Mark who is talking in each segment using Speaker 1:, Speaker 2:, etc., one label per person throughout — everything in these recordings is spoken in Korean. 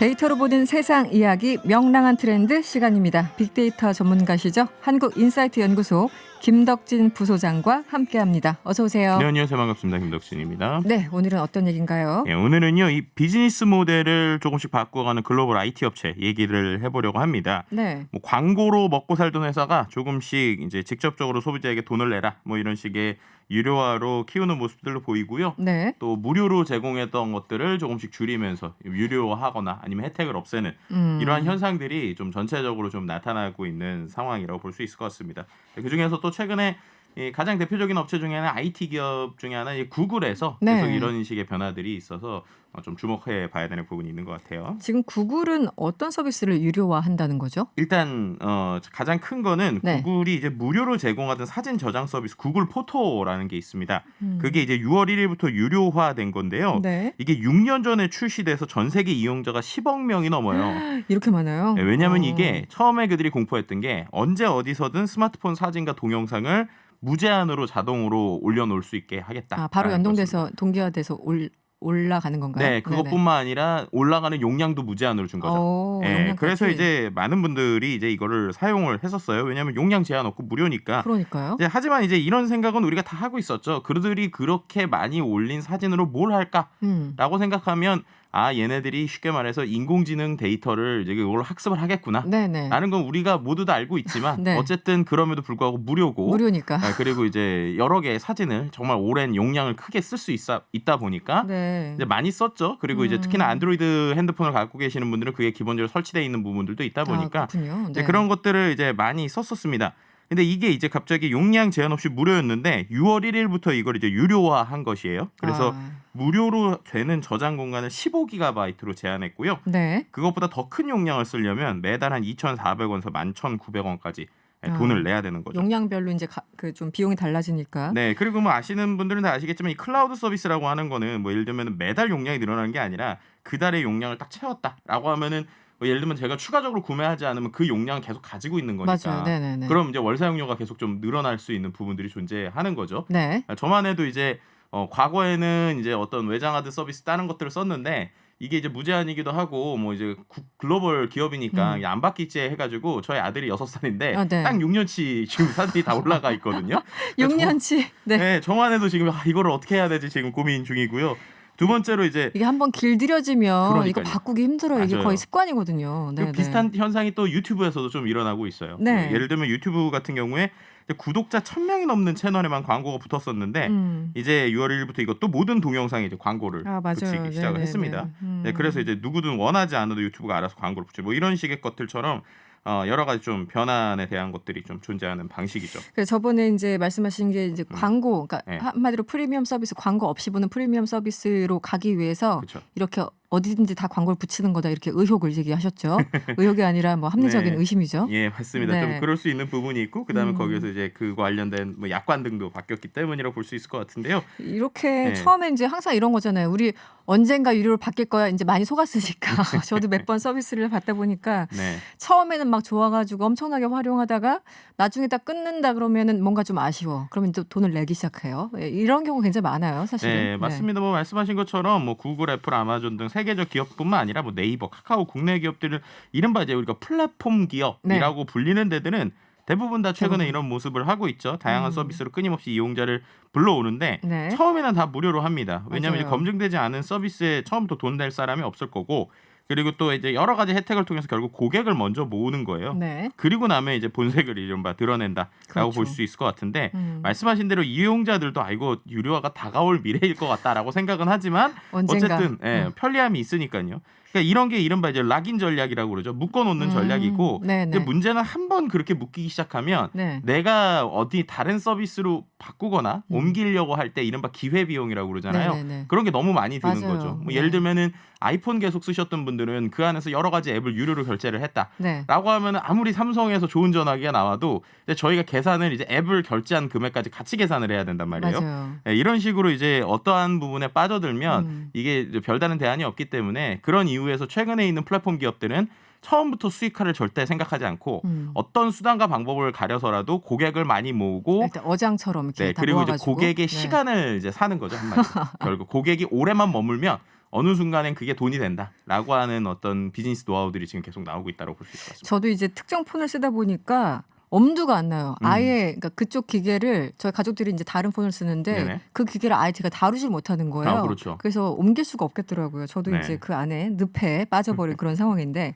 Speaker 1: 데이터로 보는 세상 이야기 명랑한 트렌드 시간입니다. 빅데이터 전문가시죠? 한국인사이트 연구소 김덕진 부소장과 함께합니다. 어서 오세요.
Speaker 2: 네, 안녕하세요. 반갑습니다. 김덕진입니다.
Speaker 1: 네, 오늘은 어떤 얘기인가요?
Speaker 2: 예, 오늘은요, 이 비즈니스 모델을 조금씩 바꿔가는 글로벌 IT 업체 얘기를 해보려고 합니다.
Speaker 1: 네.
Speaker 2: 뭐 광고로 먹고 살던 회사가 조금씩 이제 직접적으로 소비자에게 돈을 내라 뭐 이런 식의 유료화로 키우는 모습들로 보이고요.
Speaker 1: 네.
Speaker 2: 또 무료로 제공했던 것들을 조금씩 줄이면서 유료화하거나 아니면 혜택을 없애는
Speaker 1: 음.
Speaker 2: 이러한 현상들이 좀 전체적으로 좀 나타나고 있는 상황이라고 볼 수 있을 것 같습니다. 그 중에서 또 최근에 이 가장 대표적인 업체 중에 하나 IT 기업 중에 하나 이 구글에서
Speaker 1: 네.
Speaker 2: 계속 이런 식의 변화들이 있어서 어, 좀 주목해 봐야 되는 부분이 있는 것 같아요.
Speaker 1: 지금 구글은 어떤 서비스를 유료화한다는 거죠?
Speaker 2: 일단 어, 가장 큰 거는
Speaker 1: 네.
Speaker 2: 구글이 이제 무료로 제공하던 사진 저장 서비스 구글 포토라는 게 있습니다.
Speaker 1: 음.
Speaker 2: 그게 이제 6월 1일부터 유료화된 건데요.
Speaker 1: 네.
Speaker 2: 이게 6년 전에 출시돼서 전 세계 이용자가 10억 명이 넘어요.
Speaker 1: 이렇게 많아요?
Speaker 2: 네, 왜냐하면
Speaker 1: 어.
Speaker 2: 이게 처음에 그들이 공포했던 게 언제 어디서든 스마트폰 사진과 동영상을 무제한으로 자동으로 올려놓을 수 있게 하겠다.
Speaker 1: 아, 바로 연동돼서 동기화돼서 올, 올라가는 건가요?
Speaker 2: 네, 그것뿐만 아니라 올라가는 용량도 무제한으로 준 거죠.
Speaker 1: 오,
Speaker 2: 예,
Speaker 1: 용량까지.
Speaker 2: 그래서 이제 많은 분들이 이제 이거를 사용을 했었어요. 왜냐하면 용량 제한 없고 무료니까.
Speaker 1: 그러니까요.
Speaker 2: 이제 하지만 이제 이런 생각은 우리가 다 하고 있었죠. 그들이 그렇게 많이 올린 사진으로 뭘 할까라고
Speaker 1: 음.
Speaker 2: 생각하면 아 얘네들이 쉽게 말해서 인공지능 데이터를 이제 이걸 학습을 하겠구나.
Speaker 1: 네네.
Speaker 2: 라는 건 우리가 모두 다 알고 있지만
Speaker 1: 네.
Speaker 2: 어쨌든 그럼에도 불구하고 무료고
Speaker 1: 무료니까.
Speaker 2: 아, 그리고 이제 여러 개의 사진을 정말 오랜 용량을 크게 쓸 수 있다 보니까
Speaker 1: 네.
Speaker 2: 이제 많이 썼죠. 그리고 이제
Speaker 1: 음.
Speaker 2: 특히나 안드로이드 핸드폰을 갖고 계시는 분들은 그게 기본적으로 설치되어 있는 부분들도 있다 보니까
Speaker 1: 아, 그렇군요.
Speaker 2: 이제
Speaker 1: 네.
Speaker 2: 그런 것들을 이제 많이 썼었습니다. 근데 이게 이제 갑자기 용량 제한 없이 무료였는데 6월 1일부터 이걸 이제 유료화한 것이에요. 그래서
Speaker 1: 아,
Speaker 2: 무료로 되는 저장 공간을 15기가바이트로 제한했고요.
Speaker 1: 네.
Speaker 2: 그것보다 더 큰 용량을 쓰려면 매달 한 2,400원에서 11,900원까지
Speaker 1: 아.
Speaker 2: 돈을 내야 되는 거죠.
Speaker 1: 용량별로 이제 그 좀 비용이 달라지니까.
Speaker 2: 네, 그리고 뭐 아시는 분들은 다 아시겠지만 이 클라우드 서비스라고 하는 거는 뭐 예를 들면 매달 용량이 늘어나는 게 아니라 그 달의 용량을 딱 채웠다라고 하면은 뭐 예를 들면 제가 추가적으로 구매하지 않으면 그 용량을 계속 가지고 있는 거니까.
Speaker 1: 맞아요. 네네네.
Speaker 2: 그럼 이제 월 사용료가 계속 좀 늘어날 수 있는 부분들이 존재하는 거죠.
Speaker 1: 네.
Speaker 2: 아, 저만 해도 이제 어, 과거에는 이제 어떤 외장하드 서비스 다른 것들을 썼는데 이게 이제 무제한이기도 하고 뭐 이제 구- 글로벌 기업이니까
Speaker 1: 음.
Speaker 2: 안 받기째 해가지고 저희 아들이 여섯 살인데
Speaker 1: 아, 네.
Speaker 2: 딱 6년치 지금 사진이 다 올라가 있거든요.
Speaker 1: 6년치. 네.
Speaker 2: 네, 저만 해도 지금 아, 이거를 어떻게 해야 되지 지금 고민 중이고요. 두 번째로 이제
Speaker 1: 이게 한번 길들여지면 이거
Speaker 2: 그러니까요.
Speaker 1: 바꾸기 힘들어요. 이게
Speaker 2: 맞아요.
Speaker 1: 거의 습관이거든요.
Speaker 2: 그
Speaker 1: 네,
Speaker 2: 비슷한 현상이 또 유튜브에서도 좀 일어나고 있어요.
Speaker 1: 네.
Speaker 2: 뭐 예를 들면 유튜브 같은 경우에 구독자 1000명이 넘는 채널에만 광고가 붙었었는데
Speaker 1: 음.
Speaker 2: 이제 6월 1일부터 이것도 모든 동영상에 이제 광고를
Speaker 1: 아.
Speaker 2: 붙이기
Speaker 1: 네,
Speaker 2: 시작을
Speaker 1: 네,
Speaker 2: 했습니다.
Speaker 1: 네. 음.
Speaker 2: 네, 그래서 이제 누구든 원하지 않아도 유튜브가 알아서 광고를 붙여 뭐 이런 식의 것들처럼 어, 여러 가지 좀 변환에 대한 것들이 좀 존재하는 방식이죠.
Speaker 1: 그래서 저번에 이제 말씀하신 게 이제 광고, 그러니까
Speaker 2: 네.
Speaker 1: 한마디로 프리미엄 서비스, 광고 없이 보는 프리미엄 서비스로 가기 위해서
Speaker 2: 그렇죠.
Speaker 1: 이렇게 어디든지 다 광고를 붙이는 거다 이렇게 의혹을 제기하셨죠. 의혹이 아니라 뭐 합리적인
Speaker 2: 네.
Speaker 1: 의심이죠.
Speaker 2: 예, 맞습니다.
Speaker 1: 네.
Speaker 2: 좀 그럴 수 있는 부분이 있고 그다음에
Speaker 1: 음.
Speaker 2: 거기에서 이제 그 관련된 뭐 약관 등도 바뀌었기 때문이라고 볼 수 있을 것 같은데요.
Speaker 1: 이렇게
Speaker 2: 네.
Speaker 1: 처음에 이제 항상 이런 거잖아요. 우리 언젠가 유료로 바뀔 거야. 이제 많이 속았으니까. 저도 몇 번 서비스를 받다 보니까
Speaker 2: 네.
Speaker 1: 처음에는 막 좋아가지고 엄청나게 활용하다가 나중에 딱 끊는다 그러면은 뭔가 좀 아쉬워. 그러면 또 돈을 내기 시작해요. 예, 이런 경우 굉장히 많아요, 사실은.
Speaker 2: 네, 맞습니다. 뭐 말씀하신 것처럼 뭐 구글, 애플, 아마존 등 세계적 기업뿐만 아니라 뭐 네이버, 카카오 국내 기업들을 이른바 이제 우리가 플랫폼 기업이라고 불리는 데들은 대부분 다 최근에
Speaker 1: 네. 대부분.
Speaker 2: 이런 모습을 하고 있죠. 다양한
Speaker 1: 음.
Speaker 2: 서비스로 끊임없이 이용자를 불러오는데
Speaker 1: 네.
Speaker 2: 처음에는 다 무료로 합니다. 왜냐하면 이제
Speaker 1: 맞아요.
Speaker 2: 검증되지 않은 서비스에 처음부터 돈 낼 사람이 없을 거고 그리고 또 이제 여러 가지 혜택을 통해서 결국 고객을 먼저 모으는 거예요.
Speaker 1: 네.
Speaker 2: 그리고 나면 이제 본색을 이른바 드러낸다라고
Speaker 1: 그렇죠.
Speaker 2: 볼수 있을 것 같은데
Speaker 1: 음.
Speaker 2: 말씀하신 대로 이용자들도 아이고 유료화가 다가올 미래일 것 같다라고 생각은 하지만
Speaker 1: 언젠가.
Speaker 2: 어쨌든 예,
Speaker 1: 음.
Speaker 2: 편리함이 있으니까요. 그러니까 이런 게 이른바 이제 락인 전략이라고 그러죠. 묶어놓는
Speaker 1: 음.
Speaker 2: 전략이고
Speaker 1: 네,
Speaker 2: 근데
Speaker 1: 네.
Speaker 2: 문제는 한 번 그렇게 묶이기 시작하면
Speaker 1: 네.
Speaker 2: 내가 어디 다른 서비스로 바꾸거나
Speaker 1: 음.
Speaker 2: 옮기려고 할 때 이른바 기회 비용이라고 그러잖아요.
Speaker 1: 네, 네, 네.
Speaker 2: 그런 게 너무 많이 드는
Speaker 1: 맞아요.
Speaker 2: 거죠. 뭐
Speaker 1: 네.
Speaker 2: 예를 들면은 아이폰 계속 쓰셨던 분들은 그 안에서 여러 가지 앱을 유료로 결제를 했다.
Speaker 1: 네.
Speaker 2: 라고 하면 아무리 삼성에서 좋은 전화기가 나와도 저희가 계산을 이제 앱을 결제한 금액까지 같이 계산을 해야 된단 말이에요. 예, 이런 식으로 이제 어떠한 부분에 빠져들면
Speaker 1: 음.
Speaker 2: 이게 별다른 대안이 없기 때문에 그런 이유 에서 최근에 있는 플랫폼 기업들은 처음부터 수익화를 절대 생각하지 않고
Speaker 1: 음.
Speaker 2: 어떤 수단과 방법을 가려서라도 고객을 많이 모으고
Speaker 1: 일단 어장처럼 이렇게
Speaker 2: 네,
Speaker 1: 다
Speaker 2: 그리고 이제
Speaker 1: 모아가지고.
Speaker 2: 고객의
Speaker 1: 네.
Speaker 2: 시간을 이제 사는 거죠 한마디로. 결국 고객이 오래만 머물면 어느 순간엔 그게 돈이 된다라고 하는 어떤 비즈니스 노하우들이 지금 계속 나오고 있다고 볼 수 있을 것 같습니다.
Speaker 1: 저도 이제 특정 폰을 쓰다 보니까 엄두가 안 나요.
Speaker 2: 음.
Speaker 1: 아예 그러니까 그쪽 기계를 저희 가족들이 이제 다른 폰을 쓰는데
Speaker 2: 네네.
Speaker 1: 그 기계를 아예 제가 다루질 못하는 거예요.
Speaker 2: 아, 그렇죠.
Speaker 1: 그래서 옮길 수가 없겠더라고요. 저도
Speaker 2: 네.
Speaker 1: 이제 그 안에 늪에 빠져버린 그런 상황인데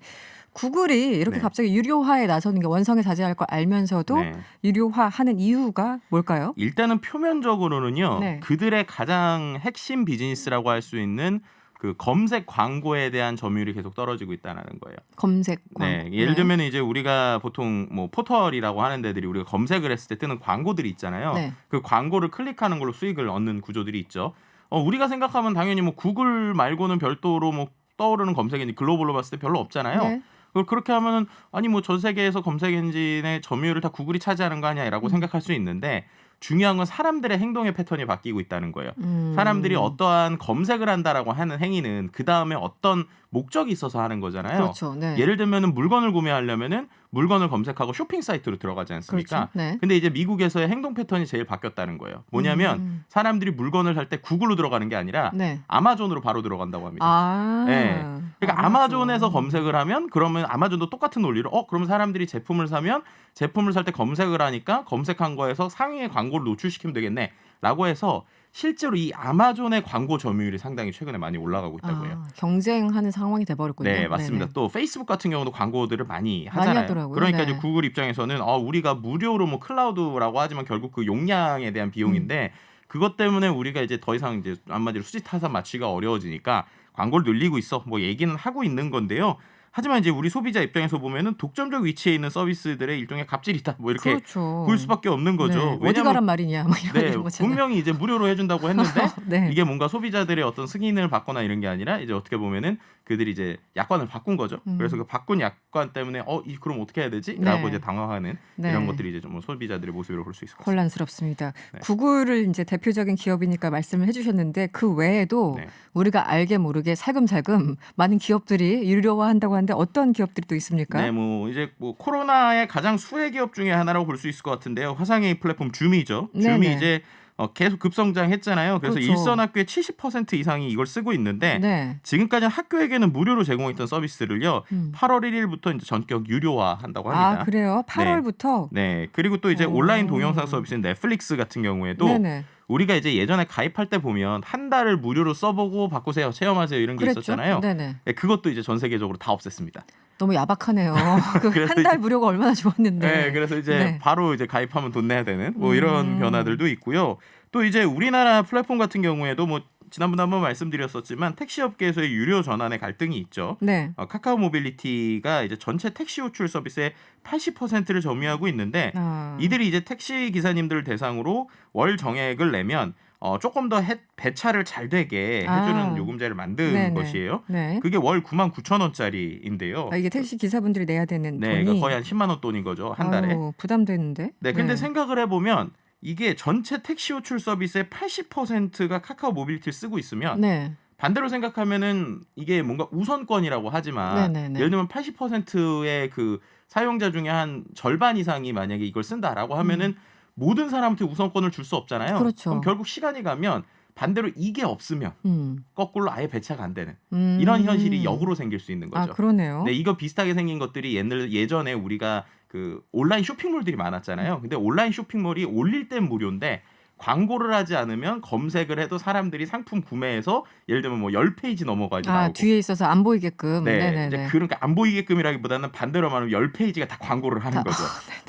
Speaker 1: 구글이 이렇게
Speaker 2: 네.
Speaker 1: 갑자기 유료화에 나서는 게 원성에 자제할 걸 알면서도
Speaker 2: 네.
Speaker 1: 유료화하는 이유가 뭘까요?
Speaker 2: 일단은 표면적으로는요.
Speaker 1: 네.
Speaker 2: 그들의 가장 핵심 비즈니스라고 할 수 있는 그 검색 광고에 대한 점유율이 계속 떨어지고 있다는 거예요.
Speaker 1: 검색 광고.
Speaker 2: 네, 예를 들면 이제 우리가 보통 뭐 포털이라고 하는 데들이 우리가 검색을 했을 때 뜨는 광고들이 있잖아요.
Speaker 1: 네.
Speaker 2: 그 광고를 클릭하는 걸로 수익을 얻는 구조들이 있죠. 어, 우리가 생각하면 당연히 뭐 구글 말고는 별도로 뭐 떠오르는 검색 엔진 글로벌로 봤을 때 별로 없잖아요.
Speaker 1: 네.
Speaker 2: 그걸 그렇게 하면은 아니 뭐 전 세계에서 검색 엔진의 점유율을 다 구글이 차지하는 거 아니야라고
Speaker 1: 음.
Speaker 2: 생각할 수 있는데 중요한 건 사람들의 행동의 패턴이 바뀌고 있다는 거예요.
Speaker 1: 음.
Speaker 2: 사람들이 어떠한 검색을 한다라고 하는 행위는 그 다음에 어떤 목적이 있어서 하는 거잖아요.
Speaker 1: 그렇죠. 네.
Speaker 2: 예를 들면은 물건을 구매하려면은 물건을 검색하고 쇼핑 사이트로 들어가지 않습니까?
Speaker 1: 그렇죠. 네.
Speaker 2: 근데 이제 미국에서의 행동 패턴이 제일 바뀌었다는 거예요. 뭐냐면
Speaker 1: 음.
Speaker 2: 사람들이 물건을 살 때 구글로 들어가는 게 아니라
Speaker 1: 네.
Speaker 2: 아마존으로 바로 들어간다고 합니다.
Speaker 1: 아.
Speaker 2: 네. 그러니까
Speaker 1: 아마존.
Speaker 2: 아마존에서 검색을 하면 그러면 아마존도 똑같은 논리로 어 그러면 사람들이 제품을 사면 제품을 살 때 검색을 하니까 검색한 거에서 상위의 광고를 노출시키면 되겠네라고 해서 실제로 이 아마존의 광고 점유율이 상당히 최근에 많이 올라가고 있다고 해요.
Speaker 1: 아, 경쟁하는 상황이 돼버렸군요.
Speaker 2: 네, 맞습니다.
Speaker 1: 네네.
Speaker 2: 또 페이스북 같은 경우도 광고들을 많이
Speaker 1: 많이
Speaker 2: 하잖아요.
Speaker 1: 하더라고요.
Speaker 2: 그러니까
Speaker 1: 네.
Speaker 2: 이제 구글 입장에서는 어, 우리가 무료로 뭐 클라우드라고 하지만 결국 그 용량에 대한 비용인데
Speaker 1: 음.
Speaker 2: 그것 때문에 우리가 이제 더 이상 이제 한마디로 수지 타산 맞추기가 어려워지니까 광고를 늘리고 있어. 뭐 얘기는 하고 있는 건데요. 하지만 이제 우리 소비자 입장에서 보면은 독점적 위치에 있는 서비스들의 일종의 갑질이다. 뭐 이렇게
Speaker 1: 그렇죠.
Speaker 2: 볼 수밖에 없는 거죠.
Speaker 1: 네. 어디
Speaker 2: 왜냐면
Speaker 1: 가란 말이냐, 뭐 이런
Speaker 2: 네,
Speaker 1: 이런 거잖아요.
Speaker 2: 분명히 이제 무료로 해준다고 했는데
Speaker 1: 네.
Speaker 2: 이게 뭔가 소비자들의 어떤 승인을 받거나 이런 게 아니라 이제 어떻게 보면은 그들이 이제 약관을 바꾼 거죠.
Speaker 1: 음.
Speaker 2: 그래서 그 바꾼 약관 때문에 어, 이 그럼 어떻게 해야 되지?라고
Speaker 1: 네.
Speaker 2: 이제 당황하는
Speaker 1: 네.
Speaker 2: 이런 것들이 이제 좀 소비자들의 모습으로 볼 수 있을 것 같습니다.
Speaker 1: 혼란스럽습니다.
Speaker 2: 네.
Speaker 1: 구글을 이제 대표적인 기업이니까 말씀을 해주셨는데 그 외에도
Speaker 2: 네.
Speaker 1: 우리가 알게 모르게 살금살금 많은 기업들이 유료화한다고 하는 데 어떤 기업들이 또 있습니까?
Speaker 2: 네, 뭐 이제 뭐 코로나의 가장 수혜 기업 중에 하나라고 볼 수 있을 것 같은데요. 화상회의 플랫폼 줌이죠. 줌이
Speaker 1: 네네.
Speaker 2: 이제 어, 계속 급성장했잖아요. 그래서
Speaker 1: 그렇죠.
Speaker 2: 일선 학교의 70% 이상이 이걸 쓰고 있는데
Speaker 1: 네.
Speaker 2: 지금까지 학교에게는 무료로 제공했던 서비스를요.
Speaker 1: 음.
Speaker 2: 8월 1일부터 이제 전격 유료화한다고 합니다.
Speaker 1: 아 그래요? 8월부터.
Speaker 2: 네. 그리고 또 이제
Speaker 1: 오.
Speaker 2: 온라인 동영상 서비스인 넷플릭스 같은 경우에도
Speaker 1: 네네.
Speaker 2: 우리가 이제 예전에 가입할 때 보면 한 달을 무료로 써보고 바꾸세요, 체험하세요 이런 게
Speaker 1: 그랬죠?
Speaker 2: 있었잖아요.
Speaker 1: 네네.
Speaker 2: 네, 그것도 이제 전 세계적으로 다 없앴습니다.
Speaker 1: 너무 야박하네요. 그 한 달 무료가 얼마나 좋았는데.
Speaker 2: 네, 그래서 이제
Speaker 1: 네.
Speaker 2: 바로 이제 가입하면 돈 내야 되는 뭐 이런
Speaker 1: 음.
Speaker 2: 변화들도 있고요. 또 이제 우리나라 플랫폼 같은 경우에도 뭐 지난번에 한번 말씀드렸었지만 택시 업계에서의 유료 전환의 갈등이 있죠.
Speaker 1: 네.
Speaker 2: 어, 카카오 모빌리티가 이제 전체 택시 호출 서비스의 80%를 점유하고 있는데
Speaker 1: 아.
Speaker 2: 이들이 이제 택시 기사님들을 대상으로 월 정액을 내면 어, 조금 더 해- 배차를 잘 되게 해주는
Speaker 1: 아.
Speaker 2: 요금제를 만든
Speaker 1: 네네.
Speaker 2: 것이에요.
Speaker 1: 네.
Speaker 2: 그게 월 9만 9천 원짜리인데요.
Speaker 1: 아, 이게 택시 기사분들이 내야 되는
Speaker 2: 네,
Speaker 1: 돈이
Speaker 2: 그러니까 거의 한 10만 원 돈인 거죠 한 달에.
Speaker 1: 아유, 부담되는데.
Speaker 2: 네, 근데 생각을 해보면 이게 전체 택시 호출 서비스의 80%가 카카오 모빌리티를 쓰고 있으면
Speaker 1: 네.
Speaker 2: 반대로 생각하면은 이게 뭔가 우선권이라고 하지만
Speaker 1: 네네네.
Speaker 2: 예를 들면 80%의 그 사용자 중에 한 절반 이상이 만약에 이걸 쓴다라고 하면은 모든 사람한테 우선권을 줄 수 없잖아요.
Speaker 1: 음. 그렇죠.
Speaker 2: 럼 결국 시간이 가면 반대로 이게 없으면
Speaker 1: 음.
Speaker 2: 거꾸로 아예 배차가 안 되는
Speaker 1: 음.
Speaker 2: 이런 현실이 역으로 생길 수 있는
Speaker 1: 아
Speaker 2: 거죠.
Speaker 1: 그러네요.
Speaker 2: 네, 이거 비슷하게 생긴 것들이 옛날 예전에 우리가 그 온라인 쇼핑몰들이 많았잖아요. 근데 온라인 쇼핑몰이 올릴 땐 무료인데 광고를 하지 않으면 검색을 해도 사람들이 상품 구매해서 예를 들면 뭐 10페이지 넘어가지
Speaker 1: 아
Speaker 2: 나오고
Speaker 1: 뒤에 있어서 안 보이게끔.
Speaker 2: 네,
Speaker 1: 네네네.
Speaker 2: 이제 그러니까 안 보이게끔이라기보다는 반대로 말하면 10페이지가 다 광고를 하는
Speaker 1: 다-
Speaker 2: 거죠.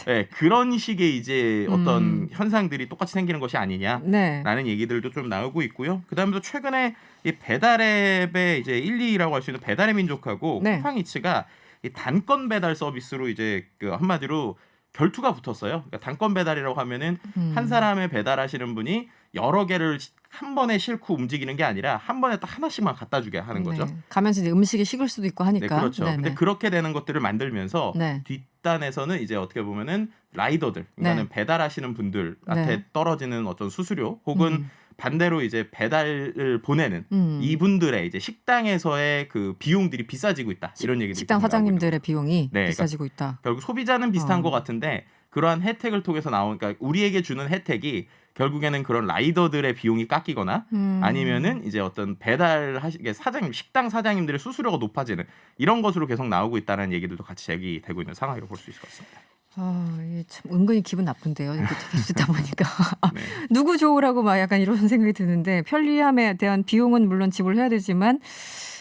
Speaker 2: 네, 그런 식의 이제
Speaker 1: 음.
Speaker 2: 어떤 현상들이 똑같이 생기는 것이 아니냐라는
Speaker 1: 네.
Speaker 2: 얘기들도 좀 나오고 있고요. 그다음에 또 최근에 이 배달앱의 이제 1, 2라고 할 수 있는 배달의 민족하고
Speaker 1: 네.
Speaker 2: 쿠팡이츠가 이 단건 배달 서비스로 이제 그 한마디로 결투가 붙었어요. 그러니까 단건 배달이라고 하면은
Speaker 1: 음.
Speaker 2: 한 사람의 배달하시는 분이 여러 개를 한 번에 싣고 움직이는 게 아니라 한 번에 딱 하나씩만 갖다 주게 하는 거죠.
Speaker 1: 네. 가면서 이제 음식이 식을 수도 있고
Speaker 2: 네,
Speaker 1: 하니까.
Speaker 2: 그렇죠.
Speaker 1: 네네.
Speaker 2: 근데 그렇게 되는 것들을 만들면서
Speaker 1: 네.
Speaker 2: 뒷단에서는 이제 어떻게 보면은 라이더들, 그러니까는
Speaker 1: 네.
Speaker 2: 배달하시는 분들한테
Speaker 1: 네.
Speaker 2: 떨어지는 어떤 수수료 혹은
Speaker 1: 음.
Speaker 2: 반대로 이제 배달을 보내는
Speaker 1: 음.
Speaker 2: 이분들의 이제 식당에서의 그 비용들이 비싸지고 있다 이런 얘기들
Speaker 1: 식당 사장님들의 비용이
Speaker 2: 네,
Speaker 1: 비싸지고 있다.
Speaker 2: 결국 소비자는 비슷한
Speaker 1: 어.
Speaker 2: 것 같은데 그러한 혜택을 통해서 나온 그러니까 우리에게 주는 혜택이 결국에는 그런 라이더들의 비용이 깎이거나
Speaker 1: 음.
Speaker 2: 아니면은 이제 어떤 배달 하시 사장님 식당 사장님들의 수수료가 높아지는 이런 것으로 계속 나오고 있다는 얘기들도 같이 제기되고 있는 상황이라고 볼 수 있을 것 같습니다.
Speaker 1: 아, 이게 참 은근히 기분 나쁜데요. 이렇게 듣다 보니까
Speaker 2: 네.
Speaker 1: 누구 좋으라고 막 약간 이런 생각이 드는데 편리함에 대한 비용은 물론 지불해야 되지만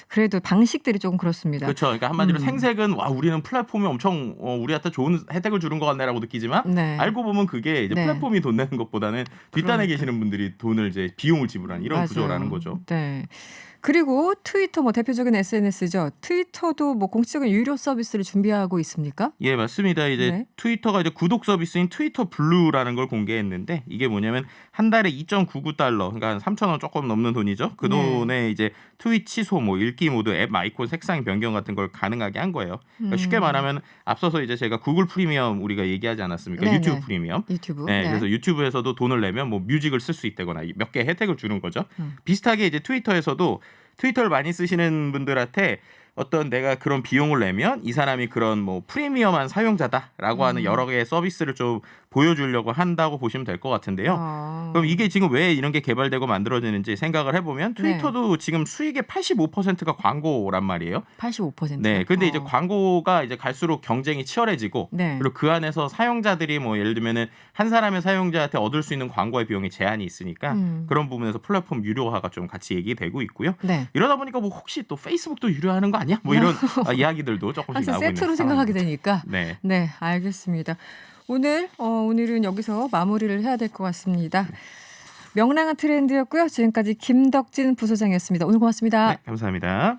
Speaker 1: 그래도 방식들이 조금 그렇습니다.
Speaker 2: 그렇죠. 그러니까 한마디로
Speaker 1: 음.
Speaker 2: 생색은 와 우리는 플랫폼이 엄청 어, 우리한테 좋은 혜택을 주는 것 같네라고 느끼지만
Speaker 1: 네.
Speaker 2: 알고 보면 그게 이제
Speaker 1: 네.
Speaker 2: 플랫폼이 돈 내는 것보다는 뒷단에
Speaker 1: 그러니까.
Speaker 2: 계시는 분들이 돈을 이제 비용을 지불하는 이런
Speaker 1: 맞아요.
Speaker 2: 구조라는 거죠.
Speaker 1: 네. 그리고 트위터 뭐 대표적인 SNS죠. 트위터도 뭐 공식적인 유료 서비스를 준비하고 있습니까?
Speaker 2: 예, 맞습니다. 이제
Speaker 1: 네.
Speaker 2: 트위터가 이제 구독 서비스인 트위터 블루라는 걸 공개했는데 이게 뭐냐면 한 달에 2.99달러, 그러니까 한 3,000원 조금 넘는 돈이죠. 그
Speaker 1: 네.
Speaker 2: 돈에 이제 트윗 취소, 뭐 읽기 모드, 앱 아이콘 색상 변경 같은 걸 가능하게 한 거예요. 그러니까 쉽게
Speaker 1: 음.
Speaker 2: 말하면 앞서서 이제 제가 구글 프리미엄 우리가 얘기하지 않았습니까?
Speaker 1: 네,
Speaker 2: 유튜브
Speaker 1: 네.
Speaker 2: 프리미엄.
Speaker 1: 유튜브.
Speaker 2: 네, 그래서 유튜브에서도 돈을 내면 뭐 뮤직을 쓸 수 있다거나 몇 개 혜택을 주는 거죠.
Speaker 1: 음.
Speaker 2: 비슷하게 이제 트위터에서도 트위터를 많이 쓰시는 분들한테 어떤 내가 그런 비용을 내면 이 사람이 그런 뭐 프리미엄한 사용자다라고 하는
Speaker 1: 음.
Speaker 2: 여러 개의 서비스를 좀 보여주려고 한다고 보시면 될 것 같은데요.
Speaker 1: 아.
Speaker 2: 그럼 이게 지금 왜 이런 게 개발되고 만들어지는지 생각을 해보면
Speaker 1: 네.
Speaker 2: 트위터도 지금 수익의 85%가 광고란 말이에요.
Speaker 1: 85%.
Speaker 2: 네, 근데 이제
Speaker 1: 어.
Speaker 2: 광고가 이제 갈수록 경쟁이 치열해지고
Speaker 1: 네.
Speaker 2: 그리고 그 안에서 사용자들이 뭐 예를 들면은 한 사람의 사용자한테 얻을 수 있는 광고의 비용이 제한이 있으니까
Speaker 1: 음.
Speaker 2: 그런 부분에서 플랫폼 유료화가 좀 같이 얘기되고 있고요.
Speaker 1: 네.
Speaker 2: 이러다 보니까 뭐 혹시 또 페이스북도 유료하는 거 아니야? 뭐 이런 아, 이야기들도 조금씩 나오고 있는
Speaker 1: 세트로 생각하게. 되니까.
Speaker 2: 네.
Speaker 1: 네, 알겠습니다. 오늘 어, 오늘은 여기서 마무리를 해야 될 것 같습니다. 명랑한 트렌드였고요. 지금까지 김덕진 부소장이었습니다. 오늘 고맙습니다.
Speaker 2: 네, 감사합니다.